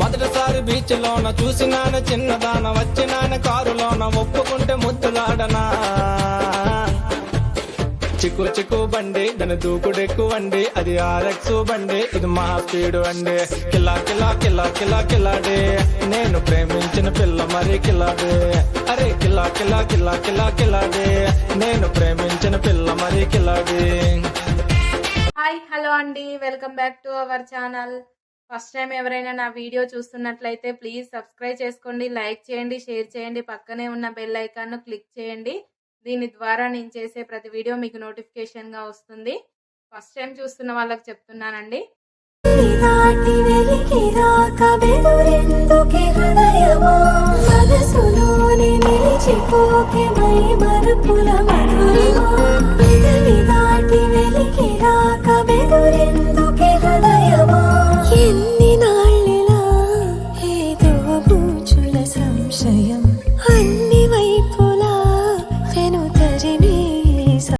మొదటిసారి బీచ్ లోన చూసినాను చిన్నదాన వచ్చినాన కారులోన ఒప్పుకుంటే ముద్దులాడనా? చిక్కు చిక్కు బండి దాని దూకుడెక్కు అండి అది ఆర్ఎక్స్ బండి ఇది మా స్పీడు అండి. కిలా కిలా కిలా కిలా కిలాడే నేను ప్రేమించిన పిల్ల మరి కిలాడే అరే కిలా కిలా కిలా కిలా కిలాడే నేను ప్రేమించిన పిల్ల మరి కిలాడే హాయ్ హలో అండి. Welcome back to our channel first time ఎవరైనా నా వీడియో చూస్తున్నట్లయితే ప్లీజ్ సబ్స్క్రైబ్ చేసుకోండి లైక్ చేయండి షేర్ చేయండి పక్కనే ఉన్న బెల్ ఐకాన్ను క్లిక్ చేయండి. దీని ద్వారా నేను చేసే ప్రతి వీడియో మీకు నోటిఫికేషన్గా వస్తుంది. ఫస్ట్ టైం చూస్తున్న వాళ్ళకి చెప్తున్నానండి. నాటి వెలికి రాక దాటి వెలికి రాక బెదురెందుకే